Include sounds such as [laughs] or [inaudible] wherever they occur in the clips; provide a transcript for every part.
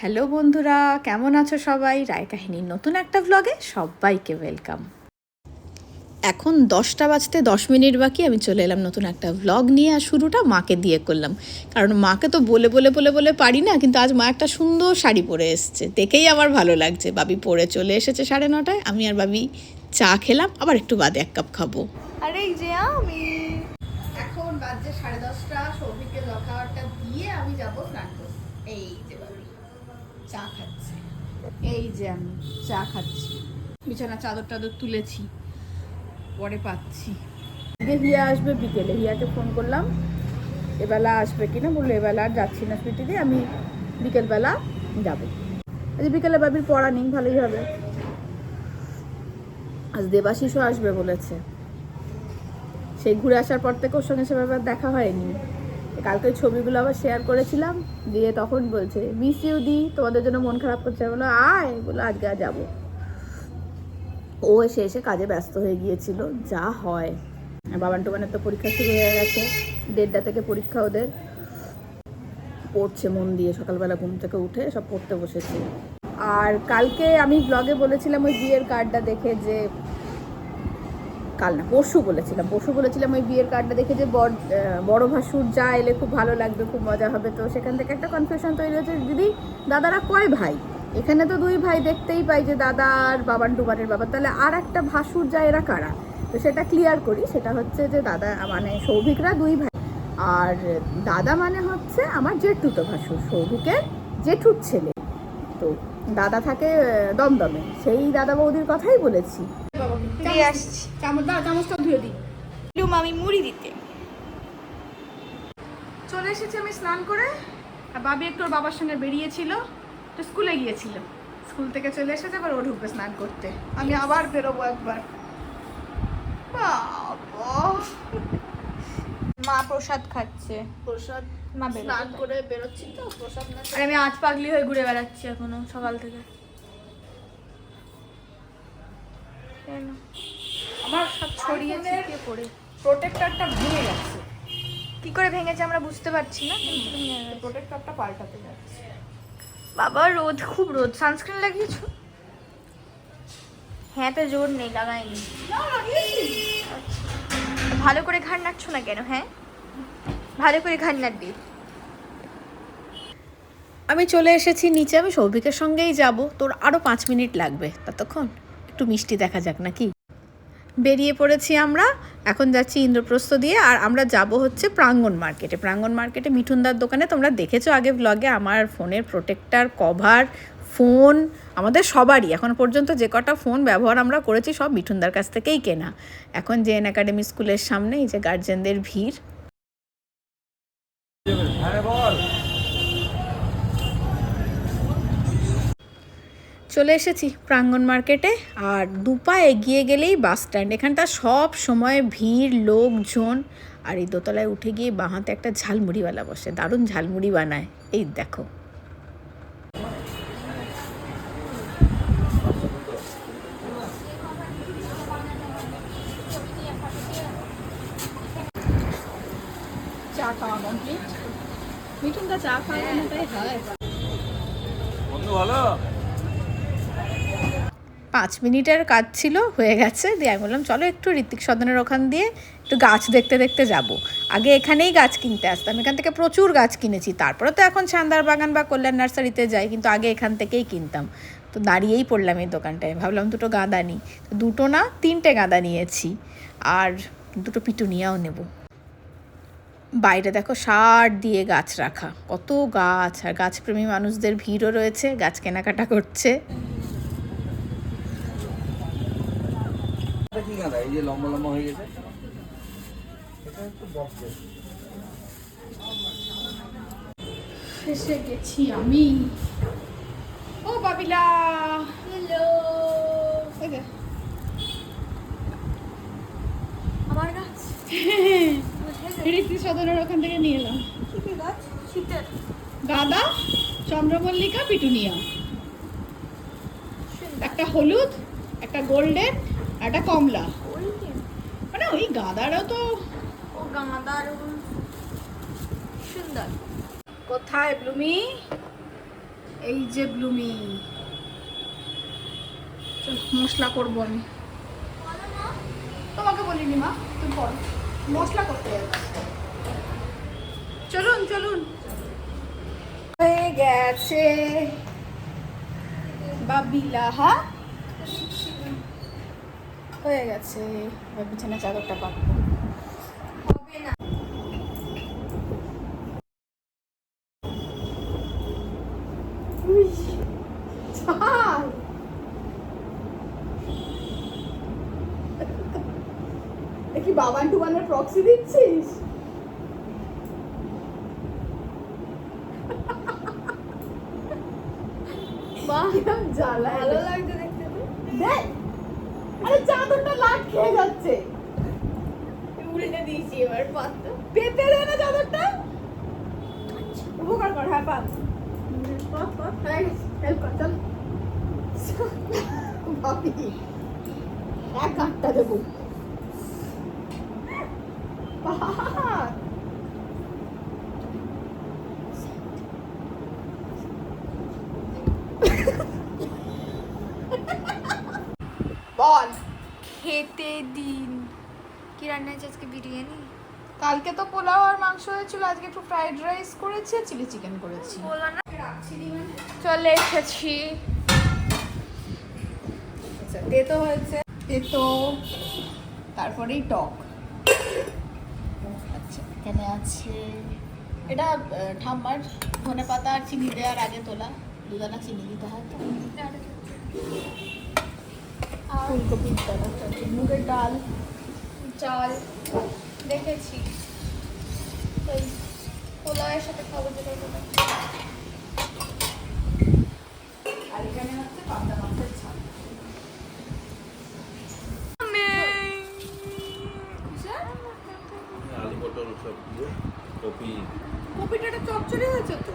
Hello বন্ধুরা কেমন আছো সবাই? রায় কাহিনীর নতুন একটা ব্লগে সবাইকে ওয়েলকাম এখন দশটা বাজতে দশ মিনিট বাকি আমি চলে এলাম নতুন একটা ব্লগ নিয়ে আর শুরুটা মাকে দিয়ে করলাম। কারণ মাকে তো বলে বলে বলে বলে পারি না কিন্তু আজ মা একটা সুন্দর শাড়ি পরে এসছে। দেখেই আমার ভালো লাগছে। বাবি পরে চলে এসেছে সাড়ে নটায়। আমি আর বাবি চা খেলাম আবার একটু বাদে এক কাপ খাব। আরে যে আমি। এখন বাজে সাড়ে দশটা সৌভিককে লখাওয়ারটা দিয়ে আমি যাব স্নান করতে। এই যে বাবি। চা খাচ্ছি। এই যে আমি চা খাচ্ছি। বিছানা চাদর টাদর তুলেছি, পরে পাচ্ছি। হিয়া আসবে বিকেলে, হিয়াকে ফোন করলাম। এবেলা আসবে কিনা বলল, এবেলা আর যাচ্ছি না ছুটি দিয়ে, আমি বিকেলবেলা যাব। আজ বিকেলে বাবির পড়া নেই, ভালোই হবে। আজ দেবাশিসও আসবে বলেছে। সেই ঘুরে আসার পর থেকে ওর সঙ্গে সেভাবে দেখা হয়নি। কালকে ছবিগুলো আবার শেয়ার করেছিলাম, দিয়ে তখন বলছে মিস ইউ দি তোমাদের জন্য মন খারাপ করছে। বলো আয়। বলে আজকে আর যাব। ও এসে এসে কাজে ব্যস্ত হয়ে গিয়েছিল, যা হয়। বাবান টোবানের তো পরীক্ষা শুরু হয়ে গেছে, দেড়টা থেকে পরীক্ষা ওদের। পড়ছে মন দিয়ে, সকালবেলা ঘুম থেকে উঠে সব পড়তে বসেছে। আর কালকে আমি ব্লগে বলেছিলাম ওই বিয়ের কার্ডটা দেখে যে কাল না, পরশু বলেছিলাম পরশু বলেছিলাম ওই বিয়ের কার্ডটা দেখে যে বড় বড় ভাসুর যা এলে খুব ভালো লাগবে, খুব মজা হবে। তো সেখান থেকে একটা কনফিউশন তৈরি হয়েছে, দিদি, দাদারা কয় ভাই? এখানে তো দুই ভাই দেখতেই পাই যে দাদা আর বাবান টুবানের বাবা তাহলে আর একটা ভাসুর যা এরা কারা? তো সেটা ক্লিয়ার করি, সেটা হচ্ছে যে দাদা মানে সৌভিকরা দুই ভাই। আর দাদা মানে হচ্ছে আমার জেঠুতো ভাসুর, সৌভিকের জেঠুর ছেলে। তো দাদা থাকে দমদমে। সেই দাদা বৌদির কথাই বলেছি। দিয়ে আসছি চামচ দাও চামচটা ধুয়ে দিই। লুম আমি মুড়ি দিতে। চলে এসেছি আমি স্নান করে। আর বাবি একটু ওর বাবার সঙ্গে বেরিয়েছিল তো স্কুলে গিয়েছিল। স্কুল থেকে চলে এসেছে এবার ও ঢুকবে স্নান করতে। আমি আবার বেরোবো একবার। বাবা। মা প্রসাদ খাচ্ছে। প্রসাদ? মা স্নান করে বেরোচ্ছি তো প্রসাদ আর আমি আজ পাগলি হয়ে ঘুরে বেড়াচ্ছি এখনও সকাল থেকে। কেন? আমার সব ছড়িয়ে ছিটিয়ে পড়ে। প্রোটেক্টরটা ভেঙে গেছে। কি করে ভেঙেছে আমরা বুঝতে পারছি না প্রোটেক্টরটা পাল্টাতে যাচ্ছে। বাবা রোদ খুব রোদ। সানস্ক্রিন লাগিয়েছো? হ্যাঁ তো জোর নেই লাগাইনি। না ভালো করে ঘাড় নাড়ছো না কেন হ্যাঁ? ভালো করে ঘাড় নাড়বি। আমি চলে এসেছি নিচে আমি সৌভিকের সঙ্গেই যাব। তোর আরও পাঁচ মিনিট লাগবে ততক্ষণ। একটু মিষ্টি দেখা যাক নাকি? বেরিয়ে পড়েছি আমরা। এখন যাচ্ছি ইন্দ্রপ্রস্থ দিয়ে আর আমরা যাব হচ্ছে প্রাঙ্গণ মার্কেটে। প্রাঙ্গণ মার্কেটে মিঠুনদার দোকানে। তোমরা দেখেছ আগে ব্লগে আমার ফোনের প্রোটেক্টার কভার ফোন আমাদের সবারই। এখন পর্যন্ত যে কটা ফোন ব্যবহার আমরা করেছি সব মিঠুনদার কাছ থেকেই কেনা। এখন জেএন একাডেমি স্কুলের সামনে এই যে গার্জেনদের ভিড়। চলে এসেছি প্রাঙ্গণ মার্কেটে আর দুপা এগিয়ে গেলেই বাস স্ট্যান্ড। এখানটা সব সময় ভিড় লোকজন আর এই দোতলায় উঠে গিয়ে বাঁহাতে একটা ঝালমুড়িওয়ালা বসে দারুণ ঝালমুড়ি বানায়। এই দেখো। চা খাওয়া কমপ্লিট মিঠুনটা চা খাওয়া হয়? বন্ধু ভালো? পাঁচ মিনিটের কাজ ছিল, হয়ে গেছে। দিয়ে আমি বললাম, চলো একটু ঋত্বিক সদনের ওখান দিয়ে একটু গাছ দেখতে দেখতে যাব। আগে এখানেই গাছ কিনতে আসতাম। এখান থেকে প্রচুর গাছ কিনেছি। তারপরে তো এখন ছান্দার বাগান বা কল্যাণ নার্সারিতে যাই, কিন্তু আগে এখান থেকেই কিনতাম। তো দাঁড়িয়েই পড়লাম এই দোকানটায়। ভাবলাম দুটো গাঁদা নিই। দুটো না, তিনটে গাঁদা নিয়েছি। আর দুটো পিটুনিয়াও নেব। বাইরে দেখো সার দিয়ে গাছ রাখা। কত গাছ, আর গাছপ্রেমী মানুষদের ভিড়ও রয়েছে, গাছ কেনাকাটা করছে। কি গাঁদা? এই যে লম্বা লম্বা হয়ে গেছে। এটা একটু বক্সের। এসে গেছি আমি। ও বাবিলা। হ্যালো আমার গাছ? [laughs] সদনের ওখান থেকে নিয়ে এলাম। গাঁদা চন্দ্রমল্লিকা পিটুনিয়া। একটা হলুদ একটা গোল্ডেন একটা কমলা। মানে ওই গাঁদারও তো ও গাঁদার সুন্দর। কোথায় ব্লুমি? এই যে ব্লুমি। মশলা করব আমি। তোমাকে বলিনি মা তুমি পড়ো। মশলা করতে চলুন চলুন। হয়ে গেছে। বাবিলা হ্যাঁ গেছে। এবার বিছানা চাদরটা পাতবো হবে না। উই, কি বাবান টুবানের প্রক্সি দিচ্ছিস? বাহ। জ্বালা ভালো লাগছে দেখতে। দেখ। আরে চাদরটা লাট খেয়ে যাচ্ছে। উল্টে দিয়েছি এবার পাত্র। পেতে দে না চাদরটা উপকার কর হ্যাঁ পাত পাত পাত হেল্প কর চল। বাপি এক আটটা দেবো পাত। বল। খেতে দিন। কি রান্না হয়েছে আজকে বিরিয়ানি? কালকে তো পোলাও আর মাংস হয়েছিল আজকে একটু ফ্রাইড রাইস করেছি আর চিলি চিকেন করেছি। বলো না? রাখছি দিবেন চলে এসেছি। আচ্ছা তেতো হয়েছে। তেতো তারপরেই টক। আচ্ছা এখানে আছে এটা ঠাম্মার ধনে পাতা আর চিনি দেওয়ার আগে তোলা। দুদানা চিনি দিতে হয় তো। ফুলকপির মুগের ডাল চাল দেখেছি। ওই পোলাওয়ের সাথে খাব যেটা। আর এখানে হচ্ছে পাবদা মাছের কপি। কপিটা চচ্চড়ি হয়েছে তো?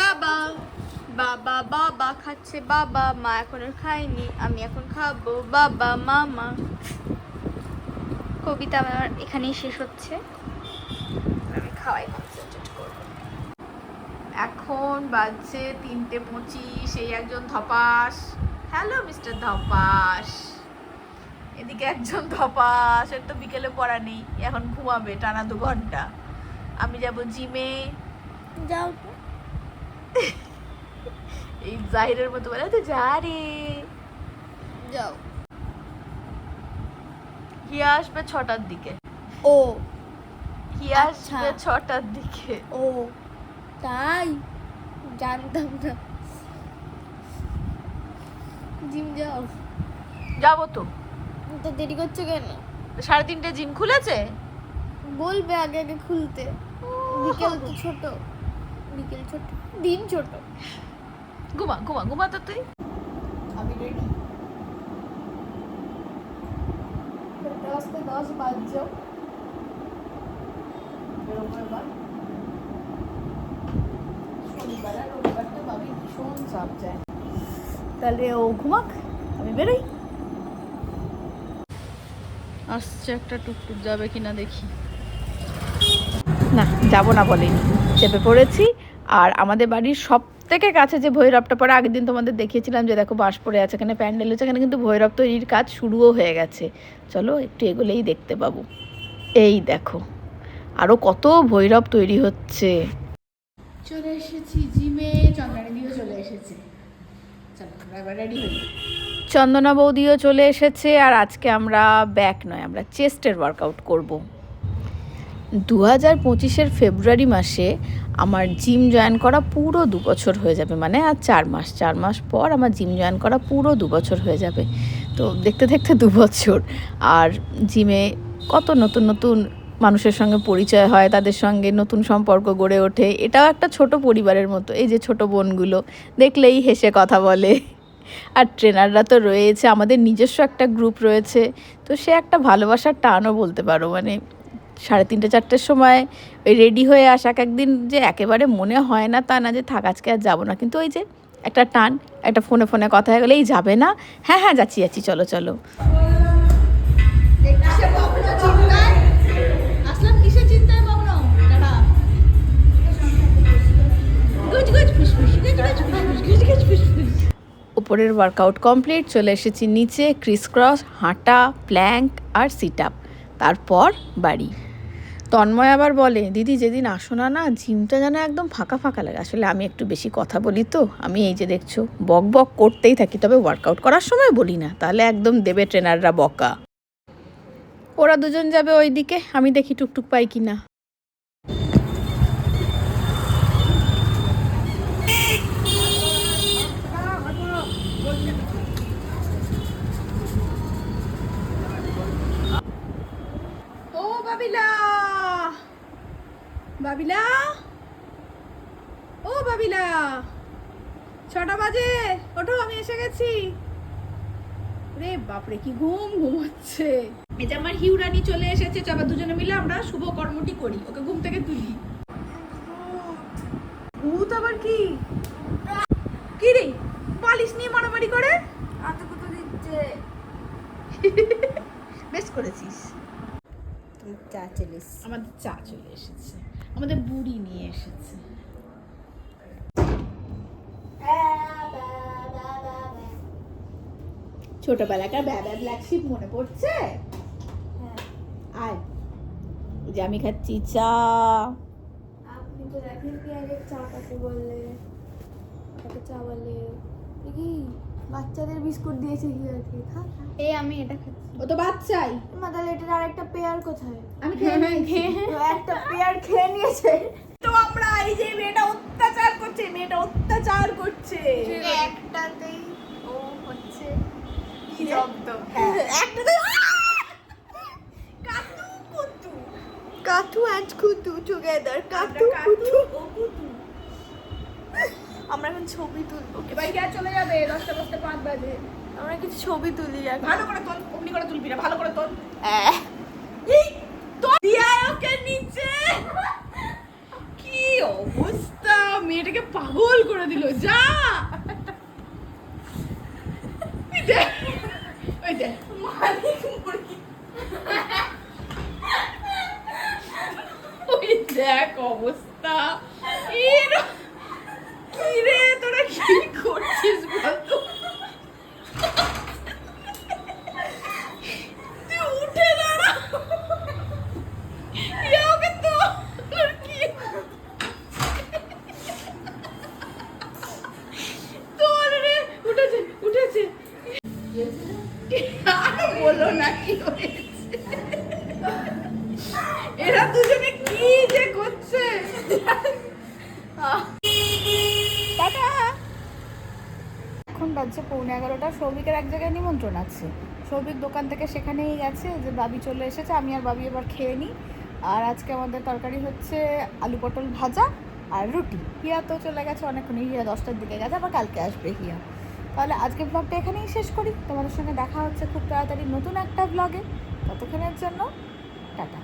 বাবা। বাবা বাবা খাচ্ছে বাবা মা এখন আর খায়নি আমি এখন খাব বাবা মামা। কবিতা আমার এখানেই শেষ হচ্ছে। আমি খাওয়াই কনসেন্ট্রেট করব। এখন বাজছে তিনটে পঁচিশ এই একজন ধপাস। Hello mister ধপাস। এদিকে একজন ধপাস এর তো বিকেলে পড়া নেই এখন ঘুমাবে টানা দু ঘণ্টা। আমি যাব জিমে যাও [laughs] এই জাহিরের মতো বলে তো যা রে যাও। হিয়া আসবে ছটার দিকে। ও। হিয়া আচ্ছা। আসবে ছটার দিকে। ও তাই? জানতাম না। জিম যাও। যাব তো। তো দেরি করছ কেন? সাড়ে তিনটে জিম খুলেছে? বলবে আগে আগে খুলতে। বিকেল তো ছোট। বিকেল ছোট। দিন ছোট। ঘুমা ঘুমা ঘুমা তো তুই। আমি রেডি আসতে দশ বাজছে। বেরোবো শনিবার আর রবিবারটা ভাবি ভীষণ চাপ যায়। তাহলে ও ঘুমাক আমি বেরোই। আসছে একটা টুকটুক যাবে কিনা দেখি। না যাব না বলেনি চেপে পড়েছি। আর আমাদের বাড়ির সব থেকে কাছে যে ভৈরবটা পরে আগের দিন তোমাদের দেখিয়েছিলাম যে দেখো বাস পড়ে আছে এখানে প্যান্ডেল হচ্ছে এখানে কিন্তু ভৈরব তৈরির কাজ শুরুও হয়ে গেছে। চলো একটু এগুলোই দেখতে পাবো। এই দেখো আরও কত ভৈরব তৈরি হচ্ছে। চলে এসেছি জিমে চন্দ্রানীদিও চলে এসেছে। চন্দনা বৌদিও চলে এসেছে আর আজকে আমরা ব্যাক নয় আমরা চেস্টের ওয়ার্কআউট করব। দু হাজার পঁচিশের ফেব্রুয়ারি মাসে আমার জিম জয়েন করা পুরো দু বছর হয়ে যাবে। মানে আর চার মাস চার মাস পর আমার জিম জয়েন করা পুরো দু বছর হয়ে যাবে। তো দেখতে দেখতে দু বছর আর জিমে কত নতুন নতুন মানুষের সঙ্গে পরিচয় হয়, তাদের সঙ্গে নতুন সম্পর্ক গড়ে ওঠে। এটাও একটা ছোট পরিবারের মতো। এই যে ছোট বোনগুলো, দেখলেই হেসে কথা বলে। আর ট্রেনাররা তো রয়েছে, আমাদের নিজস্ব একটা গ্রুপ রয়েছে। তো সে একটা ভালোবাসার টানও বলতে পারো। মানে সাড়ে তিনটে চারটের সময় ওই রেডি হয়ে আসা এক একদিন যে একেবারে মনে হয় না তা না যে থাক আজকে আর যাব না। কিন্তু ওই যে একটা টান একটা ফোনে ফোনে কথা হয়ে গেলে এই যাবে না? হ্যাঁ হ্যাঁ যাচ্ছি যাচ্ছি চলো চলো। ওপরের ওয়ার্কআউট কমপ্লিট চলে এসেছি নিচে ক্রিস ক্রস হাঁটা প্ল্যাঙ্ক আর সিট আপ তারপর বাড়ি। তন্ময় আবার বলে, দিদি, যেদিন আসো না না, জিমটা যেন একদম ফাঁকা ফাঁকা লাগে। আসলে আমি একটু বেশি কথা বলি তো, আমি এই যে দেখছ, বক বক করতেই থাকি, তবে ওয়ার্কআউট করার সময় বলি না, তাহলে একদম দেবে ট্রেনাররা বকা। ওরা দুজন যাবে ওইদিকে, আমি দেখি টুকটুক পাই কি না ও বাবিলা বাবিলা ও বাবিলা ছটা বাজে ওঠো আমি এসে গেছি রে বাপরে কি ঘুম ঘুমোচ্ছে। এই যে আমার হিউরানি চলে এসেছে চলো দুজনে মিলে আমরা শুভ কর্মটি করি ওকে ঘুম থেকে তুলি। ভূত আবার কি? কি রে বালিশ নিয়ে মারামারি করে? বেশ করেছিস। চা চলিস আমাদের চা চলে এসেছে আমাদের বুড়ি নিয়ে এসেছে। ছোটবেলাকার ব্যাবা ব্ল্যাক শিপ মনে পড়ছে? আয়। এই যে আমি খাচ্ছি চা। আপনি তো দেখেন কি আগে চা কাকে বললে কাকে চা বলে? কি? বাচ্চাদের বিস্কুট দিয়েছে কি আর কি? খা। এই আমি এটা খাচ্ছি। ও তো বাচ্চাই। মা তাহলে এটার আরেকটা পেয়ার কোথায়? আমি খেয়ে নিয়েছি। [laughs] একটা পেয়ার খেয়ে নিয়েছে। তো আমরা এই যে মেয়েটা অত্যাচার করছে মেয়েটা অত্যাচার করছে। একটাতেই? জব্দ। হ্যাঁ। কাতু অ্যান্ড কুতু টুগেদার কাতু কুতু ও কুতু। আমরা এখন ছবি তুলবো। এবার আর চলে যাবে? দশটা বসতে পাঁচ বাজে। আমরা কিছু ছবি তুলি এখন। ভালো করে তোল অমনি করে তুলবি না ভালো করে তোল। এই তো দিয়া ওকে নিচে। কি অবস্থা? মেয়েটাকে পাগল করে দিল। যা ওই দেখ ওই ওই দেখ অবস্থা। এর- কি রে তোরা কি করছিস বলতো তুই উঠে দাঁড়া ইয়াকে তো আর কি তোর রে উঠেছে উঠেছে আর বলো না কি হয়েছে এরা দুজনে কি যে করছে টাটা এখন বাজছে পৌনে এগারোটা। সৌভিকের এক জায়গায় নিমন্ত্রণ আছে। সৌভিক দোকান থেকে সেখানেই গেছে যে, বাবি চলে এসেছে, আমি আর বাবি এবার খেয়ে নিই। আর আজকে আমাদের তরকারি হচ্ছে আলু পটল ভাজা আর রুটি। হিয়া তো চলে গেছে অনেকক্ষণ হিয়া দশটার দিকে গেছে, আবার কালকে আসবে হিয়া। তাহলে আজকে ব্লগটা এখানেই শেষ করি। তোমাদের সঙ্গে দেখা হচ্ছে খুব তাড়াতাড়ি নতুন একটা ব্লগে ততক্ষণের জন্য, টাটা।